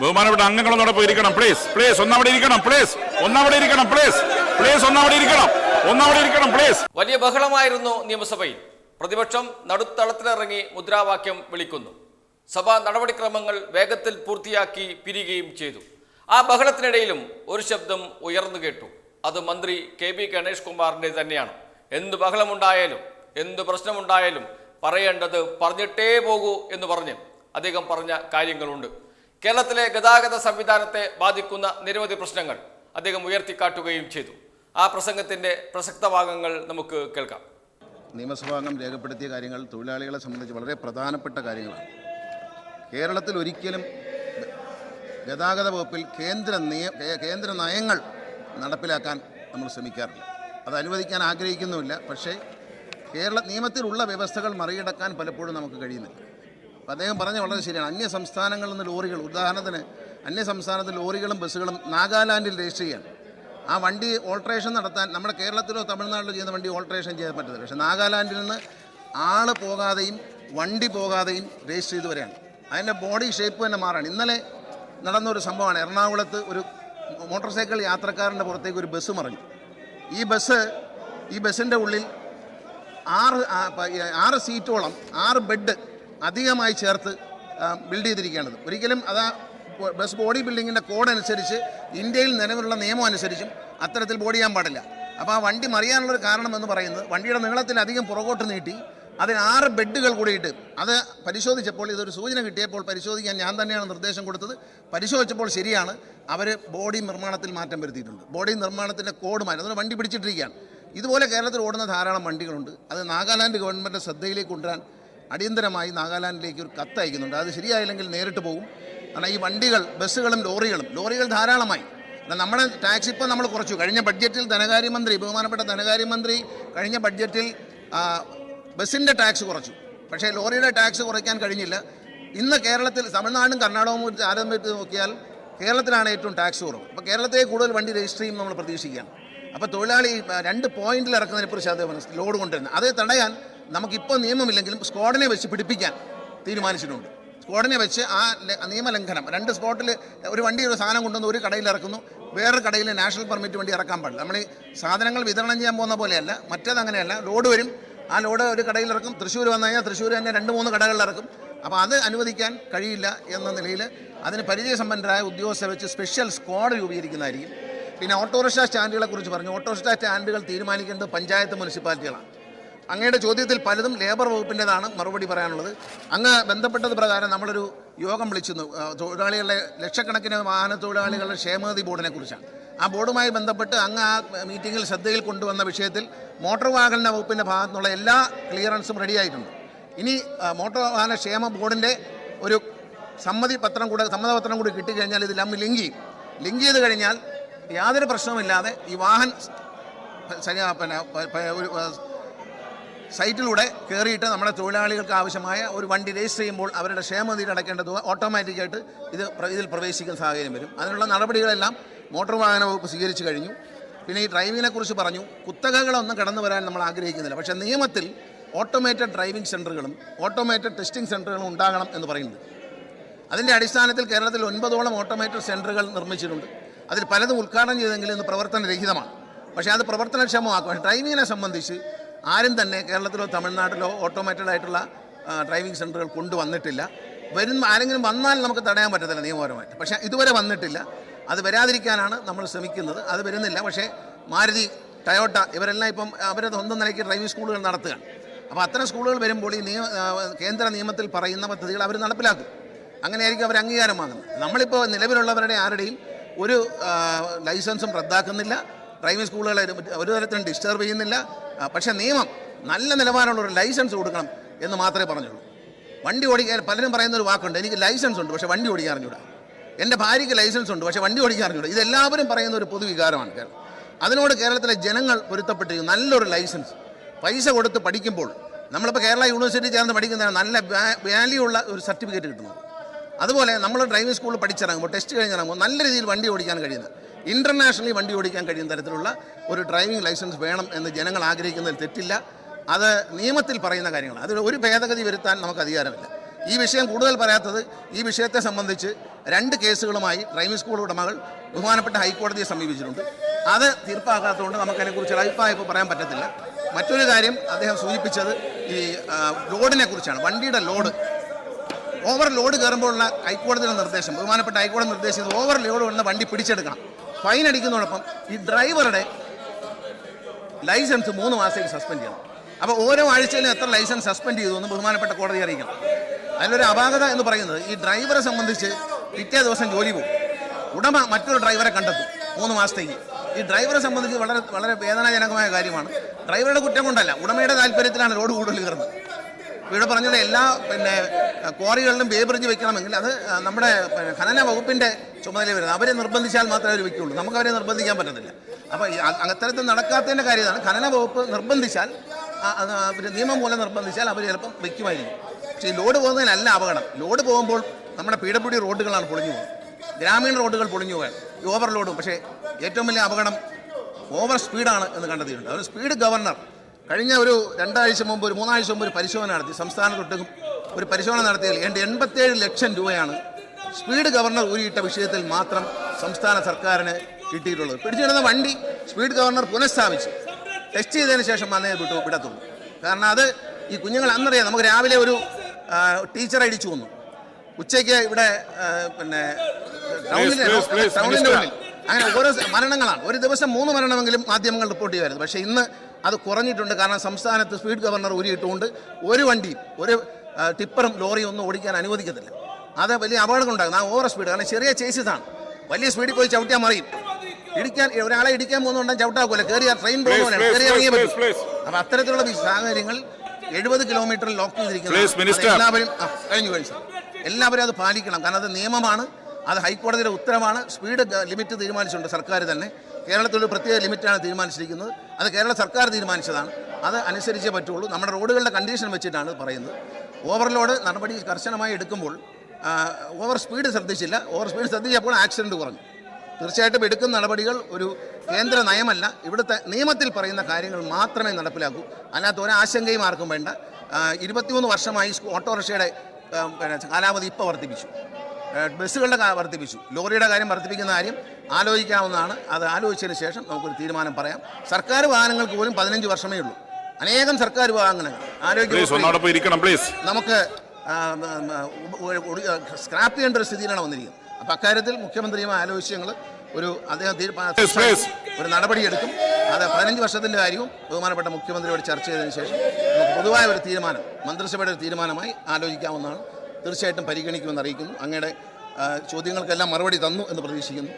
ബഹുമാനപ്പെട്ട അംഗങ്ങളൊന്നോടൊപ്പം ഇരിക്കണം please please ഒന്നവിടെ ഇരിക്കണം. പ്ലീസ് ഒന്നവിടെ ഇരിക്കണം. പ്ലീസ് പ്ലീസ് ഒന്നവിടെ ഇരിക്കണം. ഒന്നവിടെ ഇരിക്കണം പ്ലീസ് വലിയ ബഹളമായിരുന്നു നിയമസഭയിൽ. പ്രതിപക്ഷം നടുത്തളത്തിലിറങ്ങി മുദ്രാവാക്യം വിളിക്കുന്നു. സഭാ നടപടിക്രമങ്ങൾ വേഗത്തിൽ പൂർത്തിയാക്കി പിരിയുകയും ചെയ്തു. ആ ബഹളത്തിനിടയിലും ഒരു ശബ്ദം ഉയർന്നു കേട്ടു. അത് മന്ത്രി കെ ബി ഗണേഷ് കുമാറിന്റെ തന്നെയാണ്. എന്ത് ബഹളമുണ്ടായാലും എന്ത് പ്രശ്നമുണ്ടായാലും പറയേണ്ടത് പറഞ്ഞിട്ടേ പോകൂ എന്ന് പറഞ്ഞ് അദ്ദേഹം പറഞ്ഞ കാര്യങ്ങളുണ്ട്. കേരളത്തിലെ ഗതാഗത സംവിധാനത്തെ ബാധിക്കുന്ന നിരവധി പ്രശ്നങ്ങൾ അദ്ദേഹം ഉയർത്തിക്കാട്ടുകയും ചെയ്തു. ആ പ്രസംഗത്തിന്റെ പ്രസക്ത ഭാഗങ്ങൾ നമുക്ക് കേൾക്കാം. നിയമസഭാംഗം രേഖപ്പെടുത്തിയ കാര്യങ്ങൾ തൊഴിലാളികളെ സംബന്ധിച്ച് വളരെ പ്രധാനപ്പെട്ട കാര്യങ്ങളാണ്. കേരളത്തിൽ ഒരിക്കലും ഗതാഗത വകുപ്പിൽ കേന്ദ്ര നിയ കേന്ദ്ര നയങ്ങൾ നടപ്പിലാക്കാൻ നമ്മൾ ശ്രമിക്കാറില്ല. അത് അനുവദിക്കാൻ ആഗ്രഹിക്കുന്നുമില്ല. പക്ഷേ കേരള നിയമത്തിലുള്ള വ്യവസ്ഥകൾ മറികടക്കാൻ പലപ്പോഴും നമുക്ക് കഴിയുന്നില്ല. അപ്പോൾ അദ്ദേഹം പറഞ്ഞ വളരെ ശരിയാണ്. അന്യ സംസ്ഥാനങ്ങളിൽ നിന്ന് ലോറികൾ ഉദാഹരണത്തിന് അന്യ സംസ്ഥാനത്ത് ലോറികളും ബസ്സുകളും നാഗാലാൻഡിൽ രജിസ്റ്റർ ചെയ്യാൻ. ആ വണ്ടി ഓൾട്രേഷൻ നടത്താൻ നമ്മുടെ കേരളത്തിലോ തമിഴ്നാട്ടിലോ ചെയ്യുന്ന വണ്ടി ഓൾട്രേഷൻ ചെയ്യാൻ പറ്റത്തില്ല. പക്ഷേ നാഗാലാൻഡിൽ നിന്ന് ആൾ പോകാതെയും വണ്ടി പോകാതെയും രജിസ്റ്റർ ചെയ്ത് വരികയാണ്. അതിന്റെ ബോഡി ഷേപ്പ് തന്നെ മാറാണ്. ഇന്നലെ നടന്ന ഒരു സംഭവമാണ്. എറണാകുളത്ത് ഒരു മോട്ടോർ സൈക്കിൾ യാത്രക്കാരന്റെ പുറത്തേക്ക് ഒരു ബസ് മറിഞ്ഞു. ഈ ബസ് ഈ ബസ്സിന്റെ ഉള്ളിൽ ആറ് ആറ് സീറ്റോളം ആറ് ബെഡ് അധികമായി ചേർത്ത് ബിൽഡ് ചെയ്തിരിക്കേണ്ടത്. ഒരിക്കലും അതാ ബസ് ബോഡി ബിൽഡിങ്ങിന്റെ കോഡ് അനുസരിച്ച് ഇന്ത്യയിൽ നിലവിലുള്ള നിയമം അനുസരിച്ചും അത്തരത്തിൽ ബോഡി ചെയ്യാൻ പാടില്ല. അപ്പോൾ ആ വണ്ടി മറിയാനുള്ളൊരു കാരണം എന്ന് പറയുന്നത് വണ്ടിയുടെ നീളത്തിൽ അധികം പുറകോട്ട് നീട്ടി അതിന് ആറ് ബെഡുകൾ കൂടിയിട്ട് അത് പരിശോധിച്ചപ്പോൾ ഇതൊരു സൂചന കിട്ടിയപ്പോൾ പരിശോധിക്കാൻ ഞാൻ തന്നെയാണ് നിർദ്ദേശം കൊടുത്തത്. പരിശോധിച്ചപ്പോൾ ശരിയാണ് അവർ ബോഡി നിർമ്മാണത്തിൽ മാറ്റം വരുത്തിയിട്ടുണ്ട്. ബോഡി നിർമ്മാണത്തിന്റെ കോഡ് മാറ്റി. അതുകൊണ്ട് വണ്ടി പിടിച്ചിട്ടിരിക്കുകയാണ്. ഇതുപോലെ കേരളത്തിൽ ഓടുന്ന ധാരാളം വണ്ടികളുണ്ട്. അത് നാഗാലാൻഡ് ഗവൺമെന്റ് ശ്രദ്ധയിലേക്ക് കൊണ്ടുവരാൻ അടിയന്തരമായി നാഗാലാൻഡിലേക്ക് ഒരു കത്ത് അയക്കുന്നുണ്ട്. അത് ശരിയായില്ലെങ്കിൽ നേരിട്ട് പോകും കാരണം ഈ വണ്ടികൾ ബസ്സുകളും ലോറികളും ലോറികൾ ധാരാളമായി. നമ്മുടെ ടാക്സ് ഇപ്പോൾ നമ്മൾ കുറച്ചു. കഴിഞ്ഞ ബഡ്ജറ്റിൽ ധനകാര്യമന്ത്രി ബഹുമാനപ്പെട്ട ധനകാര്യമന്ത്രി കഴിഞ്ഞ ബഡ്ജറ്റിൽ ബസ്സിന്റെ ടാക്സ് കുറച്ചു. പക്ഷേ ലോറിയുടെ ടാക്സ് കുറയ്ക്കാൻ കഴിഞ്ഞില്ല. ഇന്ന് കേരളത്തിൽ തമിഴ്നാടും കർണാടകവും കുറിച്ച് താരതമ്യത്തിൽ നോക്കിയാൽ കേരളത്തിലാണ് ഏറ്റവും ടാക്സ് കുറവ്. അപ്പോൾ കേരളത്തെ കൂടുതൽ വണ്ടി രജിസ്റ്റർ ചെയ്യും നമ്മൾ പ്രതീക്ഷിക്കുകയാണ്. അപ്പോൾ തൊഴിലാളി രണ്ട് പോയിന്റിൽ ഇറക്കുന്നതിനെ കുറിച്ച് അത് ലോഡ് കൊണ്ടുവരുന്നത്. അതേ തടയാൻ നമുക്കിപ്പോൾ നിയമമില്ലെങ്കിലും സ്ക്വാഡിനെ വെച്ച് പിടിപ്പിക്കാൻ തീരുമാനിച്ചിട്ടുണ്ട്. സ്ക്വാഡിനെ വെച്ച് ആ നിയമലംഘനം രണ്ട് സ്പോട്ടിൽ ഒരു വണ്ടി ഒരു സാധനം കൊണ്ടുവന്ന് ഒരു കടയിൽ ഇറക്കുന്നു വേറൊരു കടയിൽ നാഷണൽ പെർമിറ്റ് വണ്ടി ഇറക്കാൻ പാടില്ല. നമ്മൾ ഈ സാധനങ്ങൾ വിതരണം ചെയ്യാൻ പോകുന്ന പോലെയല്ല മറ്റേത് അങ്ങനെയല്ല. ലോഡ് വരും ആ ലോഡ് ഒരു കടയിൽ ഇറക്കും തൃശ്ശൂർ വന്നു കഴിഞ്ഞാൽ തൃശ്ശൂർ തന്നെ രണ്ട് മൂന്ന് കടകളിൽ ഇറക്കും. അപ്പോൾ അത് അനുവദിക്കാൻ കഴിയില്ല എന്ന നിലയിൽ അതിന് പരിചയസമ്പന്നരായ ഉദ്യോഗസ്ഥരെ വെച്ച് സ്പെഷ്യൽ സ്ക്വാഡ് രൂപീകരിക്കുന്നതായിരിക്കും. പിന്നെ ഓട്ടോറിക്ഷ സ്റ്റാൻഡുകളെ കുറിച്ച് പറഞ്ഞു. ഓട്ടോറിക്ഷ സ്റ്റാൻഡുകൾ തീരുമാനിക്കേണ്ടത് പഞ്ചായത്ത് മുനിസിപ്പാലിറ്റികളാണ്. അങ്ങയുടെ ചോദ്യത്തിൽ പലതും ലേബർ വകുപ്പിന്റെതാണ് മറുപടി പറയാനുള്ളത്. അങ്ങ് ബന്ധപ്പെട്ടത് പ്രകാരം നമ്മളൊരു യോഗം വിളിച്ചിരുന്നു. തൊഴിലാളികളുടെ ലക്ഷക്കണക്കിന് വാഹന തൊഴിലാളികളുടെ ക്ഷേമനിധി ബോർഡിനെ കുറിച്ചാണ്. ആ ബോർഡുമായി ബന്ധപ്പെട്ട് അങ്ങ് ആ മീറ്റിങ്ങിൽ ശ്രദ്ധയിൽ കൊണ്ടുവന്ന വിഷയത്തിൽ മോട്ടോർ വാഹന വകുപ്പിന്റെ ഭാഗത്തു നിന്നുള്ള എല്ലാ ക്ലിയറൻസും റെഡിയായിട്ടുണ്ട് ഇനി മോട്ടോർ വാഹന ക്ഷേമ ബോർഡിന്റെ ഒരു സമ്മതി പത്രം കൂടെ സമ്മതപത്രം കൂടി കിട്ടിക്കഴിഞ്ഞാൽ ഇത് ലം ലിങ്ക് ചെയ്യും. ലിങ്ക് ചെയ്ത് കഴിഞ്ഞാൽ യാതൊരു പ്രശ്നവുമില്ലാതെ ഈ വാഹൻ പിന്നെ ഒരു സൈറ്റിലൂടെ കയറിയിട്ട് നമ്മുടെ തൊഴിലാളികൾക്ക് ആവശ്യമായ ഒരു വണ്ടി രജിസ്റ്റർ ചെയ്യുമ്പോൾ അവരുടെ ക്ഷേമനിധി അടക്കേണ്ട തുക ഓട്ടോമാറ്റിക്കായിട്ട് ഇത് ഇതിൽ പ്രവേശിക്കുന്ന സാഹചര്യം വരും. അതിനുള്ള നടപടികളെല്ലാം മോട്ടോർ വാഹന വകുപ്പ് സ്വീകരിച്ചു കഴിഞ്ഞു. പിന്നെ ഈ ഡ്രൈവിങ്ങിനെ കുറിച്ച് പറഞ്ഞു. കുത്തകകളൊന്നും കടന്നു വരാൻ നമ്മൾ ആഗ്രഹിക്കുന്നില്ല. പക്ഷേ നിയമത്തിൽ ഓട്ടോമേറ്റഡ് ഡ്രൈവിംഗ് സെന്ററുകളും ഓട്ടോമേറ്റഡ് ടെസ്റ്റിംഗ് സെന്ററുകളും ഉണ്ടാകണം എന്ന് പറയുന്നത് അതിന്റെ അടിസ്ഥാനത്തിൽ കേരളത്തിൽ ഒൻപതോളം ഓട്ടോമേറ്റഡ് സെന്ററുകൾ നിർമ്മിച്ചിട്ടുണ്ട്. അതിൽ പലതും ഉദ്ഘാടനം ചെയ്തെങ്കിലും ഇന്ന് പ്രവർത്തനരഹിതമാണ്. പക്ഷേ അത് പ്രവർത്തനക്ഷമമാക്കുക ഡ്രൈവിങ്ങിനെ സംബന്ധിച്ച് ആരും തന്നെ കേരളത്തിലോ തമിഴ്നാട്ടിലോ ഓട്ടോമാറ്റഡ് ആയിട്ടുള്ള ഡ്രൈവിംഗ് സെന്ററുകൾ കൊണ്ടുവന്നിട്ടില്ല. വരും ആരെങ്കിലും വന്നാൽ നമുക്ക് തടയാൻ പറ്റത്തില്ല നിയമപരമായിട്ട്. പക്ഷേ ഇതുവരെ വന്നിട്ടില്ല. അത് വരാതിരിക്കാനാണ് നമ്മൾ ശ്രമിക്കുന്നത്. അത് വരുന്നില്ല. പക്ഷേ മാരുതി ടയോട്ട ഇവരെല്ലാം ഇപ്പം അവരുടെ സ്വന്തം നിലയ്ക്ക് ഡ്രൈവിംഗ് സ്കൂളുകൾ നടത്തുകയാണ്. അപ്പോൾ അത്തരം സ്കൂളുകൾ വരുമ്പോൾ ഈ നിയമ കേന്ദ്ര നിയമത്തിൽ പറയുന്ന പദ്ധതികൾ അവർ നടപ്പിലാക്കും. അങ്ങനെയായിരിക്കും അവർ അംഗീകാരം വാങ്ങുന്നത്. നമ്മളിപ്പോൾ നിലവിലുള്ളവരുടെ ആരുടെയും ഒരു ലൈസൻസും റദ്ദാക്കുന്നില്ല. ഡ്രൈവിംഗ് സ്കൂളുകളെ ഒരു- തരത്തിലും ഡിസ്റ്റർബ് ചെയ്യുന്നില്ല. പക്ഷേ നിയമം നല്ല നിലവാരമുള്ള ഒരു ലൈസൻസ് കൊടുക്കണം എന്ന് മാത്രമേ പറഞ്ഞുള്ളൂ. വണ്ടി ഓടിക്കാൻ പലരും പറയുന്ന ഒരു വാക്കുണ്ട് എനിക്ക് ലൈസൻസ് ഉണ്ട് പക്ഷേ വണ്ടി ഓടിക്കാൻ അറിഞ്ഞൂടാ. എന്റെ ഭാര്യയ്ക്ക് ലൈസൻസ് ഉണ്ട് പക്ഷേ വണ്ടി ഓടിക്കാൻ അറിഞ്ഞൂടാ. ഇതെല്ലാവരും പറയുന്ന ഒരു പൊതുവികാരമാണ് കേരളം. അതിനോട് കേരളത്തിലെ ജനങ്ങൾ പൊരുത്തപ്പെട്ടിരിക്കും നല്ലൊരു ലൈസൻസ് പൈസ കൊടുത്ത് പഠിക്കുമ്പോൾ നമ്മളിപ്പോൾ കേരള യൂണിവേഴ്സിറ്റി ചേർന്ന് പഠിക്കുന്ന നല്ല വാല്യൂ ഉള്ള ഒരു സർട്ടിഫിക്കറ്റ് കിട്ടുന്നു അതുപോലെ നമ്മൾ ഡ്രൈവിംഗ് സ്കൂളിൽ പഠിച്ചിറങ്ങുമ്പോൾ ടെസ്റ്റ് കഴിഞ്ഞിറങ്ങുമ്പോൾ നല്ല രീതിയിൽ വണ്ടി ഓടിക്കാൻ കഴിയുന്ന ഇന്റർനാഷണലി വണ്ടി ഓടിക്കാൻ കഴിയുന്ന തരത്തിലുള്ള ഒരു ഡ്രൈവിംഗ് ലൈസൻസ് വേണം എന്ന് ജനങ്ങൾ ആഗ്രഹിക്കുന്നതിൽ തെറ്റില്ല. അത് നിയമത്തിൽ പറയുന്ന കാര്യങ്ങളാണ്. അതിൽ ഒരു ഭേദഗതി വരുത്താൻ നമുക്ക് അധികാരമില്ല. ഈ വിഷയം കൂടുതൽ പറയാത്തത് ഈ വിഷയത്തെ സംബന്ധിച്ച് രണ്ട് കേസുകളുമായി ഡ്രൈവിംഗ് സ്കൂൾ ഉടമകൾ ബഹുമാനപ്പെട്ട ഹൈക്കോടതിയെ സമീപിച്ചിട്ടുണ്ട്. അത് തീർപ്പാക്കാത്തതുകൊണ്ട് നമുക്കതിനെക്കുറിച്ച് അഭിപ്രായം ഇപ്പോൾ പറയാൻ പറ്റത്തില്ല. മറ്റൊരു കാര്യം അദ്ദേഹം സൂചിപ്പിച്ചത് ഈ ലോഡിനെ കുറിച്ചാണ് വണ്ടിയുടെ ലോഡ് ഓവർ ലോഡ് കയറുമ്പോഴുള്ള ഹൈക്കോടതിയുടെ നിർദ്ദേശം ബഹുമാനപ്പെട്ട ഹൈക്കോടതി നിർദ്ദേശിച്ചത് ഓവർ ലോഡ് വന്ന വണ്ടി പിടിച്ചെടുക്കണം. ഫൈൻ അടിക്കുന്നതോടൊപ്പം ഈ ഡ്രൈവറുടെ ലൈസൻസ് മൂന്ന് മാസത്തേക്ക് സസ്പെൻഡ് ചെയ്യണം. അപ്പോൾ ഓരോ ആഴ്ചയിലും എത്ര ലൈസൻസ് സസ്പെൻഡ് ചെയ്തു എന്ന് ബഹുമാനപ്പെട്ട കോടതി അറിയിക്കണം. അതിലൊരു അപാകത എന്ന് പറയുന്നത് ഈ ഡ്രൈവറെ സംബന്ധിച്ച് പിറ്റേ ദിവസം ജോലി പോകും. ഉടമ മറ്റൊരു ഡ്രൈവറെ കണ്ടെത്തും മൂന്ന് മാസത്തേക്ക്. ഈ ഡ്രൈവറെ സംബന്ധിച്ച് വളരെ വളരെ വേദനാജനകമായ കാര്യമാണ്. ഡ്രൈവറുടെ കുറ്റം കൊണ്ടല്ല ഉടമയുടെ താല്പര്യത്തിലാണ് റോഡ് കൂടുതൽ കയറുന്നത്. ഇവിടെ പറഞ്ഞത് എല്ലാ പിന്നെ ക്വാറികളിലും ബേ ബ്രിഡ്ജ് വെക്കണമെങ്കിൽ അത് നമ്മുടെ ഖനന വകുപ്പിന്റെ ചുമതല വരുന്നത്. അവരെ നിർബന്ധിച്ചാൽ മാത്രമേ അവർ വെക്കുള്ളൂ നമുക്ക് അവരെ നിർബന്ധിക്കാൻ പറ്റത്തില്ല. അപ്പോൾ അത്തരത്തിൽ നടക്കാത്തതിന്റെ കാര്യമാണ് ഖനന വകുപ്പ് നിർബന്ധിച്ചാൽ അവർ നിയമം മൂലം നിർബന്ധിച്ചാൽ അവർ ചിലപ്പം വെക്കുമായിരിക്കും. പക്ഷേ ലോഡ് പോകുന്നതിനല്ല അപകടം. ലോഡ് പോകുമ്പോൾ നമ്മുടെ പി ഡബ്ല്യു ഡി റോഡുകളാണ് പൊളിഞ്ഞു പോകുന്നത്. ഗ്രാമീണ റോഡുകൾ പൊളിഞ്ഞു പോകാൻ ഈ ഓവർലോഡും പക്ഷേ ഏറ്റവും വലിയ അപകടം ഓവർ സ്പീഡാണ് എന്ന് കണ്ടെത്തിയിട്ടുണ്ട്. അതൊരു സ്പീഡ് ഗവർണർ കഴിഞ്ഞ ഒരു രണ്ടാഴ്ച മുമ്പ് ഒരു മൂന്നാഴ്ച മുമ്പ് ഒരു പരിശോധന നടത്തി. സംസ്ഥാനത്തൊട്ടും ഒരു പരിശോധന നടത്തിയതിൽ ഏണ്ട് എൺപത്തേഴ് ലക്ഷം രൂപയാണ് സ്പീഡ് ഗവർണർ ഊരിയിട്ട വിഷയത്തിൽ മാത്രം സംസ്ഥാന സർക്കാരിന് കിട്ടിയിട്ടുള്ളത്. പിടിച്ചിടുന്ന വണ്ടി സ്പീഡ് ഗവർണർ പുനഃസ്ഥാപിച്ചു. ടെസ്റ്റ് ചെയ്തതിന് ശേഷം വന്നേ വിട്ടു വിടത്തുള്ളൂ. കാരണം അത് ഈ കുഞ്ഞുങ്ങൾ അന്നറിയാം നമുക്ക് രാവിലെ ഒരു ടീച്ചറെ ഇടിച്ചു വന്നു ഉച്ചയ്ക്ക് ഇവിടെ പിന്നെ. ഉള്ളിൽ അങ്ങനെ ഓരോ മരണങ്ങളാണ്. ഒരു ദിവസം മൂന്ന് മരണമെങ്കിലും മാധ്യമങ്ങൾ റിപ്പോർട്ട് ചെയ്യുമായിരുന്നു പക്ഷേ ഇന്ന് അത് കുറഞ്ഞിട്ടുണ്ട്. കാരണം സംസ്ഥാനത്ത് സ്പീഡ് ഗവർണർ ഉരിയിട്ടുകൊണ്ട് ഒരു വണ്ടിയും ഒരു ടിപ്പറും ലോറിയും ഒന്നും ഓടിക്കാൻ അനുവദിക്കത്തില്ല. അത് വലിയ അപകടം ഉണ്ടാകും ആ ഓവർ സ്പീഡ് കാരണം ചെറിയ ചേസിസാണ് വലിയ സ്പീഡിൽ പോയി ചവിട്ടിയാൽ മറിയും ഇടിക്കാൻ ഒരാളെ ഇടിക്കാൻ പോകുന്നുണ്ടെങ്കിൽ ചവിട്ടാക്കൂല. കയറിയ ട്രെയിൻ please, കയറി ഇറങ്ങിയേ പറ്റും. അപ്പം അത്തരത്തിലുള്ള സാഹചര്യങ്ങൾ എഴുപത് കിലോമീറ്ററിൽ ലോക്ക് ചെയ്തിരിക്കുന്നത് എല്ലാവരും കഴിഞ്ഞു കഴിഞ്ഞു എല്ലാവരും അത് പാലിക്കണം. കാരണം അത് നിയമമാണ്. അത് ഹൈക്കോടതിയുടെ ഉത്തരവാണ്. സ്പീഡ് ലിമിറ്റ് തീരുമാനിച്ചിട്ടുണ്ട്. സർക്കാർ തന്നെ. കേരളത്തിൽ ഒരു പ്രത്യേക ലിമിറ്റാണ് തീരുമാനിച്ചിരിക്കുന്നത്. അത് കേരള സർക്കാർ തീരുമാനിച്ചതാണ്. അത് അനുസരിച്ചേ പറ്റുള്ളൂ. നമ്മുടെ റോഡുകളുടെ കണ്ടീഷൻ വെച്ചിട്ടാണ് പറയുന്നത്. ഓവർലോഡ് നടപടി കർശനമായി എടുക്കുമ്പോൾ ഓവർ സ്പീഡ് ശ്രദ്ധിച്ചില്ല. ഓവർ സ്പീഡ് ശ്രദ്ധിച്ചപ്പോൾ ആക്സിഡന്റ് കുറഞ്ഞു. തീർച്ചയായിട്ടും എടുക്കുന്ന നടപടികൾ ഒരു കേന്ദ്ര നയമല്ല. ഇവിടുത്തെ നിയമത്തിൽ പറയുന്ന കാര്യങ്ങൾ മാത്രമേ നടപ്പിലാക്കൂ. അല്ലാത്ത ഒരാശങ്കയും ആർക്കും വേണ്ട. ഇരുപത്തിമൂന്ന് വർഷമായി ഓട്ടോറിക്ഷയുടെ കാലാവധി ഇപ്പോൾ വർദ്ധിപ്പിച്ചു. ബസ്സുകളുടെ വർദ്ധിപ്പിച്ചു. ലോറിയുടെ കാര്യം വർദ്ധിപ്പിക്കുന്ന കാര്യം ആലോചിക്കാവുന്നതാണ്. അത് ആലോചിച്ചതിന് ശേഷം നമുക്കൊരു തീരുമാനം പറയാം. സർക്കാർ വാഹനങ്ങൾക്ക് പോലും പതിനഞ്ച് വർഷമേ ഉള്ളൂ. അനേകം സർക്കാർ വാഹനങ്ങൾ. ആരോഗ്യ നമുക്ക് സ്ക്രാപ്പ് ചെയ്യേണ്ട ഒരു സ്ഥിതിയിലാണ് വന്നിരിക്കുന്നത്. അപ്പം അക്കാര്യത്തിൽ മുഖ്യമന്ത്രിയുമായി ആലോചിച്ച് ഞങ്ങൾ ഒരു അദ്ദേഹം. ഒരു നടപടിയെടുക്കും അത് പതിനഞ്ച് വർഷത്തിന്റെ കാര്യവും ബഹുമാനപ്പെട്ട മുഖ്യമന്ത്രിയോട് ചർച്ച ചെയ്തതിന് ശേഷം നമുക്ക് പൊതുവായ ഒരു തീരുമാനം മന്ത്രിസഭയുടെ ഒരു തീരുമാനമായി ആലോചിക്കാവുന്നതാണ്. തീർച്ചയായിട്ടും പരിഗണിക്കുമെന്ന് അറിയിക്കുന്നു. അങ്ങയുടെ ചോദ്യങ്ങൾക്കെല്ലാം മറുപടി തന്നു എന്ന് പ്രതീക്ഷിക്കുന്നു.